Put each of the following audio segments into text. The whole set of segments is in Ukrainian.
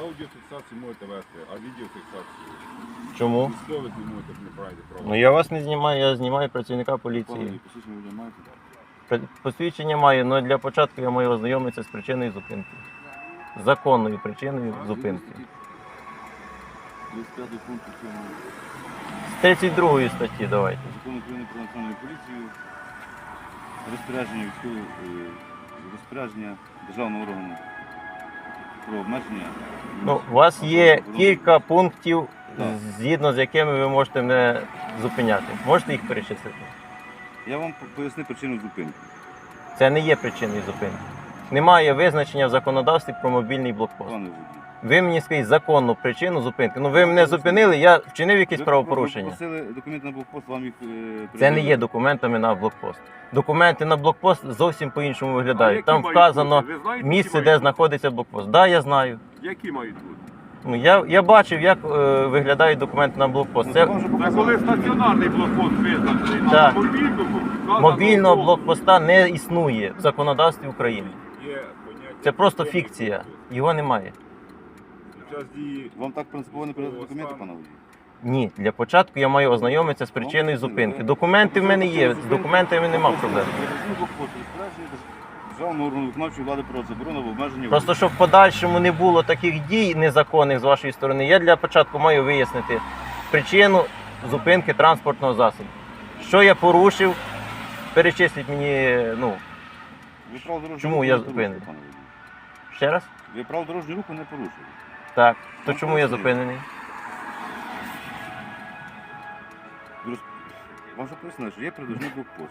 Аудіофіксацію можете вести, а відеофіксацію. Чому? Військових не можете не маєте права. Ну я вас не знімаю, я знімаю працівника поліції. Посвідчення водія маєте? Пр- Посвідчення маю, але для початку я маю ознайомитися з причиною зупинки. Законною причиною зупинки. 35 пункту цього З 32 статті давайте. закону України про національну поліцію. Розпорядження військового е, розпорядження державного органу про обмеження. Ну, у вас є кілька пунктів, згідно з якими ви можете мене зупиняти. Можете їх перечислити? Я вам поясню причину зупинки. Це не є причиною зупинки. Немає визначення в законодавстві про мобільний блокпост. Пане водій. Ви мені скажіть законну причину зупинки. Ну ви мене зупинили, я вчинив якесь правопорушення. попросили документи на блокпост, вам їх е, Це не є документами на блокпост. Документи на блокпост зовсім по-іншому А виглядають. які Там мають вказано? Ви знаєте, які місце, мають де бути? знаходиться блокпост. Так, да, я знаю. Які мають бути? Ну я, я бачив, як е, виглядають документи на блокпост. Ну, Це Це коли стаціонарний блокпост визначений, Так. а мобільному вказано мобільного блокпоста не існує в законодавстві України. Є поняття Це просто фікція. Його немає. Під час дії вам так принципово не передати документи, пане водій? Ні, для початку я маю ознайомитися з причиною зупинки. Документи в мене є, з документами нема проблем. Державного органу виконавчої влади про заборону в обмеженні Просто щоб в подальшому не було таких дій незаконних з вашої сторони, я для початку маю вияснити причину зупинки транспортного засобу. Що я порушив, перечисліть мені, ну, Ви право дорожнього Чому руху я не порушили, пане водій. ще раз? Ви право дорожнього руху не порушили. Так. То Ну, чому я поясніть. зупинений? Ви роз- Вам же пояснили, що є придорожний блокпост.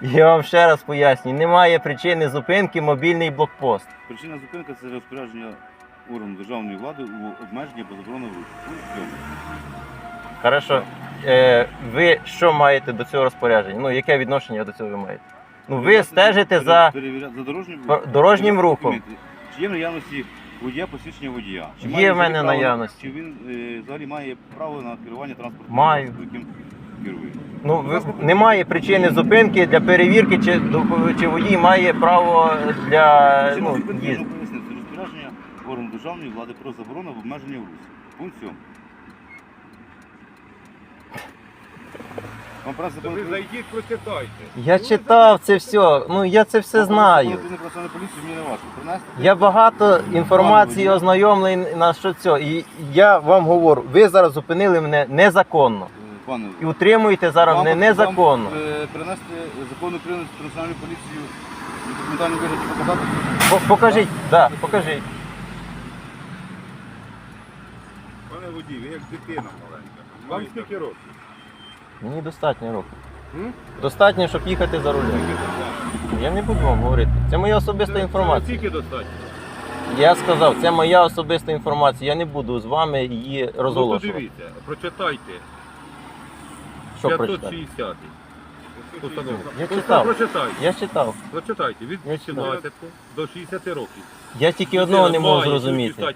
Я вам ще раз пояснюю, немає причини зупинки мобільний блокпост. Причина зупинки це розпорядження органу державної влади у обмеженні або руху. Хорошо. Е, ви що маєте до цього розпорядження? Ну, яке відношення до цього ви маєте? Ну, ви стежите за. за дорожнім, По- дорожнім рухом. документи. Чи є в наявності водія посвідчення водія? Чи Є має в мене взагалі право- наявності. Чи він е, взагалі має право на керування транспортним Маю. засобом, яким? Ну, ви, немає причини зупинки для перевірки, чи, до- чи водій має право для Причина ну, зупинки їзду. пояснити. Розпорядження органу державної влади про заборону в обмеженні в русі. Пункт 7. Вам То ви зайдіть, прочитайте. Я читав це все. Ну я це все знаю. Поліцію, мені не важко. Принести? Я багато інформації ознайомлений на що цього. І я вам говорю, ви зараз зупинили мене незаконно. Е, Пане, І утримуєте зараз вам- мене незаконно. е, Принести закон України про національну поліцію і документальну вигляді показати? По- Покажіть, да, покажіть. Пане водій, ви як дитина маленька. Вам скільки років? Мені достатньо років. М? Достатньо, щоб їхати за рулем. Я не буду вам говорити. Це моя особиста інформація. Скільки достатньо? Я сказав, це моя особиста інформація. Я не буду з вами її Ну, то розголошувати. дивіться, прочитайте. Що прочитати? 560 постанову. Я читав. Прочитайте. Я читав. Прочитайте від Я читав. 18 до 60 років. Я тільки одного не можу зрозуміти.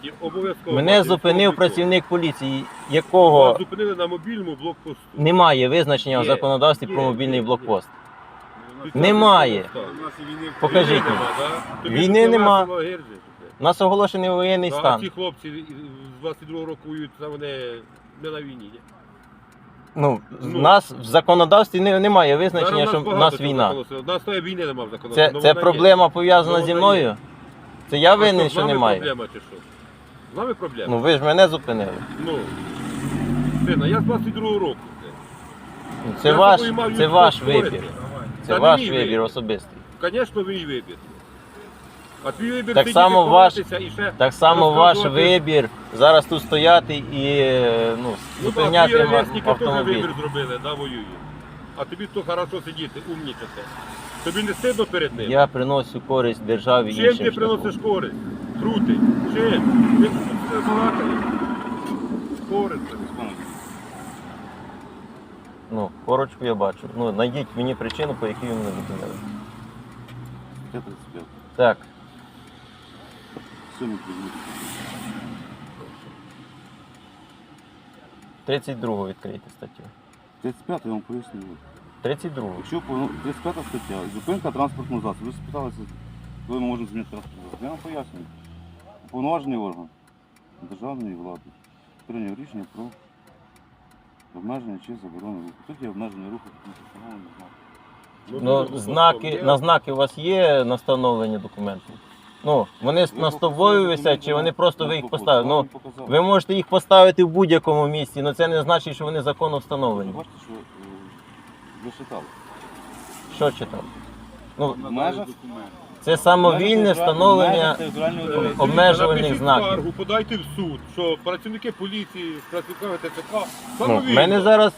Мене зупинив працівник поліції, якого зупинили на мобільному блокпосту. немає визначення в Є, законодавстві є, про мобільний блокпост. Немає. Покажіть мені. Війни нема. У нас оголошений воєнний? А стан. ці хлопці з 22 року воюють, це вони не на війні. ні? Ну, в Ну. нас в законодавстві не- немає визначення, що в нас війна. У нас тої війни немає в Це, законодавстві. це проблема пов'язана Ну, зі вона мною. Це я А винен, з що немає. проблема чи що? З нами проблема? Ну ви ж мене зупинили. Ну, сина, я з 22 року. Ну, Це Я ваш, це ваш спорити. вибір. Це Та не ваш мій вибір. особистий. Звісно, мій вибір. А твій вибір Так само ваш- ховатися і ще Так само ваш розказувати. вибір зараз тут стояти і е, ну, Ну, так, зупиняти ма- ровесники теж автомобіль. вибір зробили, да, воюють. А тобі то хорошо сидіти, умнічати. Тобі не стидно перед ним? Я приношу користь державі Чим іншим ти шляхом. приносиш користь? Крутий. Чим? Ти тут балакаєш? Користь. Ну, корочку я бачу. Ну, знайдіть мені причину, по якій ви мене зупинили. Так, Сьомий підвід. 32 відкрийте статтю. 35 я вам поясню. 32. Якщо по- 35 стаття, зупинка транспортного засобу. Ви спиталися, коли ми можемо змінити транспортний засіб. Я вам пояснюю. Уповноважений орган. державної влади прийняв рішення про обмеження чи заборону руху. Тут є обмеження руху, тут не встановлено знак. Ну, знаки, на знаки у вас є на встановлення документів? Ну, вони на стовою висять, чи вони просто ви їх поставили? Ну, ви можете їх поставити в будь-якому місці, але це не значить, що вони законно встановлені. бачите, що е, ви читали. Що читав? Ну, це самовільне встановлення обмежувальних знаків. скаргу, подайте в суд, що працівники поліції, працівники ТЦК Ну, самовільно. мене зараз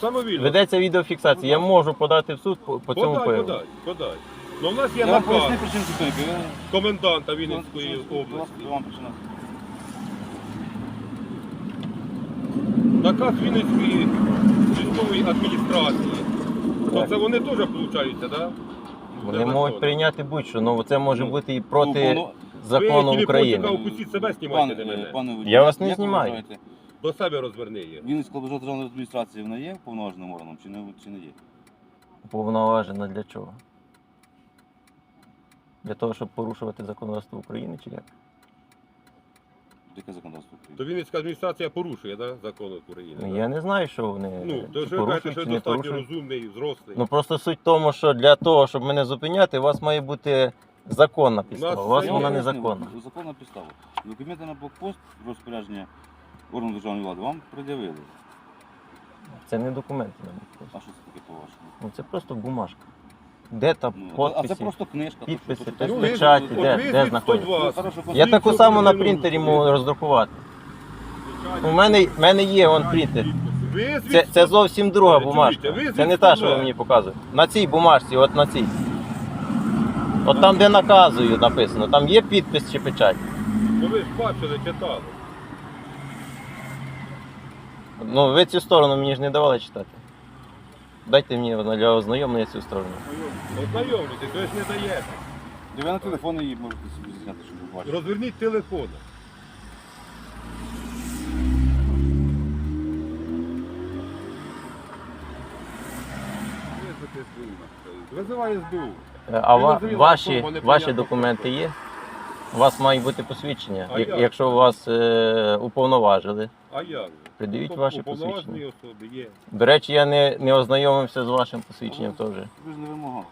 самовільно. ведеться відеофіксація. Я можу подати в суд по, по цьому Подай, приводу. подай, подай. Ну, у нас є Я вам наказ поясню причину зупинки. Ви- коменданта Вінницької причина- області. Вам причина. Наказ Вінницької військової адміністрації. То Так. це вони теж получаються, так? Вони можуть прийняти будь-що, але це може Ну, бути і проти Ну, закону України. Опустіть себе, знімайте не мене. пане водій, Я вас не як ви знімаю. вважаєте, До себе розверни її. Вінницька обласна державна адміністрація вона є повноваженим органом чи не, чи не є? Повноважена для чого? Для того, щоб порушувати законодавство України чи як? Яке законодавство То України? Вінницька адміністрація порушує да, закон України. Ну, да? я не знаю, що вони Ну, то ж ви кажете, порушують, що чи не достатньо порушують. розумний, взрослий. Ну просто суть в тому, що для того, щоб мене зупиняти, у вас має бути законна підстава. У вас це вона вам незаконна. Законна підстава. Документи на блокпост розпорядження органу державної влади вам пред'явили. Це не документи на А що це таке по-вашому? Ну це просто бумажка. Де там Ну, а подписи? це просто книжка. то підписи, що тут? то Ну, Ну, ви- печаті, от де- візьміть де знаходяться? 102. хорошо, Я таку саму на принтері можу роздрукувати. У мене, в мене є он принтер. Ви Це, це зовсім друга бумажка. Це не та, що ви мені показуєте. На цій бумажці, от на цій. От там, де наказую написано, там є підпис чи печать. Ну ви ж бачили, читали. Ну, ви цю сторону мені ж не давали читати. Дайте мені для ознайомлення цю сторону. Ознайомлюйтесь, ви ж не даєте. Ви на телефони її можете собі зняти, щоб ви бачили. Розверніть телефон. Визиває СБУ. Е, А ва- ваші, не ваші документи є? У вас має бути посвідчення. А Як- як? Якщо вас е, уповноважили. А як? же? Придивіть Упов- ваше посвідчення. особи є. До речі, я не, не ознайомився з вашим посвідченням теж. Ви ж не вимагали.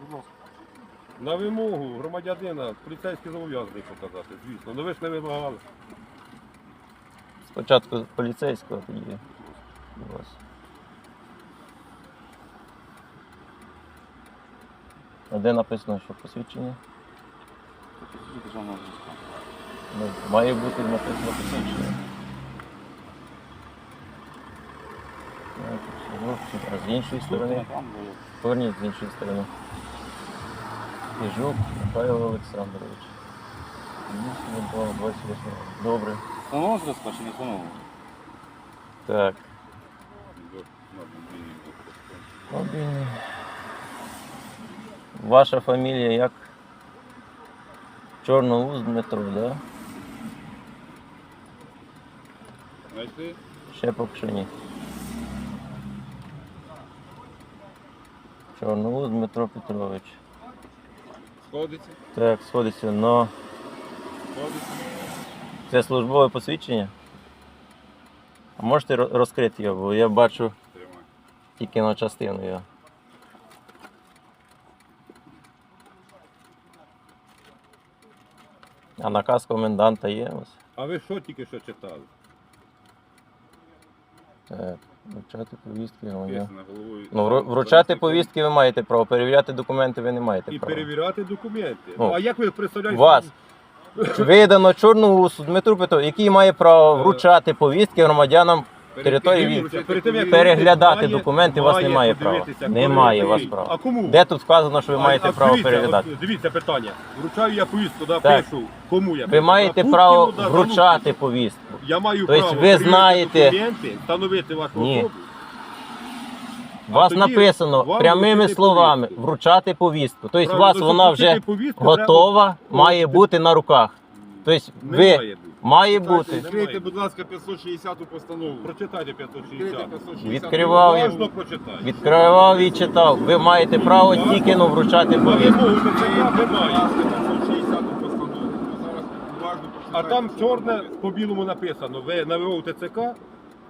Будь ласка. На вимогу громадянина поліцейський зобов'язаний показати, звісно. Ну ви ж не вимагали. Спочатку поліцейського, тоді у вас. А де написано, що посвідчення? Тобто це державна. Ну, має бути написано посвідчення. Так, всього. А з іншої сторони. Поверніть з іншої сторони. Іжук Михайло Олександрович. 28. Добре. Встановлено зразка чи не встановлено? Так. Мобільний. Ваша фамілія як? Чорноуз Дмитро, да? Знайшли? Ще по пшені. Чорноуз Дмитро Петрович. Сходиться? Так, сходиться, но Сходиться? це службове посвідчення. А можете ро- розкрити його, бо я бачу Тримай. тільки на частину його. А наказ коменданта є ось. А ви що тільки що читали? Так, вручати повістки головою. Ну, вру- вручати повістки ви маєте право, перевіряти документи ви не маєте І права. перевіряти документи. Ну, Ну, а як ви представляєте? Вас видано Чорноусу Дмитру Петровичу, який має право вручати повістки громадянам території перед тим, як переглядати має- документи, у вас має немає права. подивитися, Немає у вас права. А кому? Де тут сказано, що ви А- маєте а право дивіться, переглядати? от Дивіться питання. Вручаю я повістку, да, Так. пишу. Кому я? Ви пишу? маєте право да, вручати повістку. Я маю Тобто право ви перевірити знаєте- документи, встановити вашу Ні. особу. У вас тоді написано вам прямими вручити словами повістку. вручати повістку. Тобто у Правильно, вас вона вже повістку, готова, треба- має бути на руках. Тобто Не ви має бути. має бути. Відкрийте, будь ласка, 560 постанову. Прочитайте Відкрийте 560. 560. Відкривав я. Уважно прочитайте. Відкривав і читав. Ви маєте право тільки ну, вручати повістку. вимогу ТЦК ви маєте. 560 постанову. Зараз уважно А там чорне по білому написано. Ви на ВО ТЦК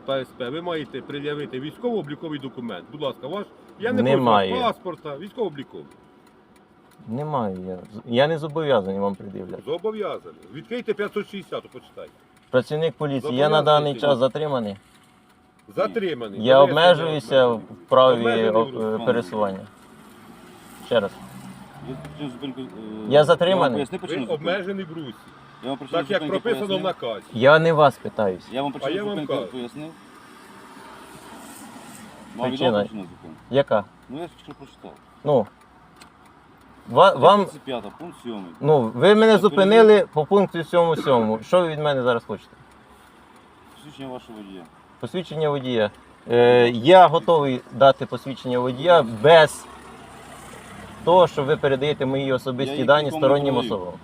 та СП, ви маєте пред'явити військово-обліковий документ. Будь ласка, ваш. Я не Немає. прошу паспорта, військово-обліковий. Немає. Я, я не зобов'язаний вам пред'являти. Зобов'язані. Відкрийте 560, почитайте. Працівник поліції, я на даний час затриманий. Затриманий. Я обмежуюся в праві Обмежений о, рух. е, пересування. Ще раз. Е, Я затриманий. Вам Ви обмежений в русі. Я вам Так як зупинки прописано в пояснив. наказі. Я не вас питаюсь. Я вам А я вам зупинки кажу. пояснив. Вам Причина. відома причина зупинки? Яка? Ну я ж що прочитав. Ну. Ва, вам. 35 пункт 7. Ну, ви мене зупинили по пункту 7.7. Що ви від мене зараз хочете? Посвідчення вашого водія. Посвідчення водія. Е, я готовий дати посвідчення водія без того, що ви передаєте мої Я особисті їх дані нікому не стороннім особам.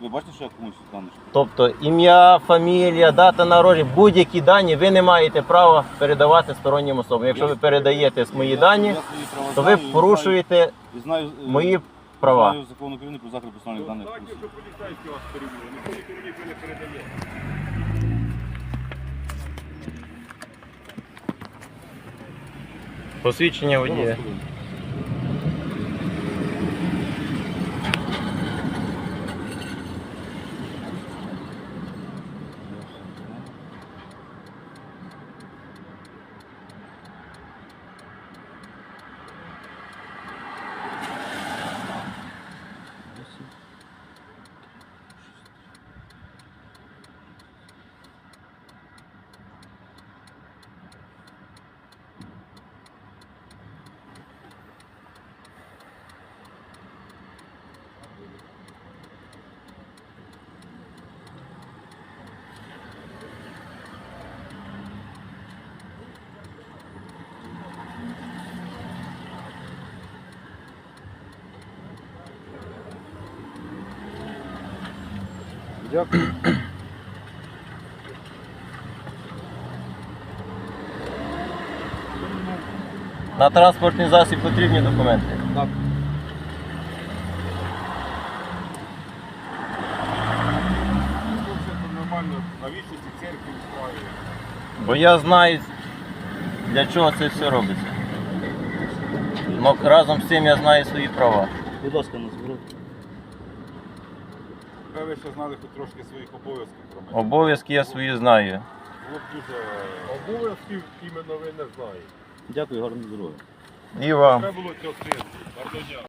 Ви бачите, що я комусь дані? Тобто ім'я, фамілія, дата народження, будь-які дані ви не маєте права передавати стороннім особам. Якщо ви передаєте мої дані, то ви порушуєте знаю, е, мої права. Знаю закон України про захист персональних даних. Так, якщо поліцейські вас перевірили, ніхто нікому нічого не передає. Посвідчення водія. Дякую. На транспортний засіб потрібні документи. Так. Нормально, навіщо ці церкви устраивають? Бо я знаю, для чого це все робиться. Но разом з цим я знаю свої права. Будь ласка, ви ще знали хоч трошки своїх обов'язків громадян. Обов'язки я свої знаю. Було б дуже... Обов'язків іменно ви не знаєте. Дякую, гарного здоров'я. І вам. Треба було цього крити. Гарного дня.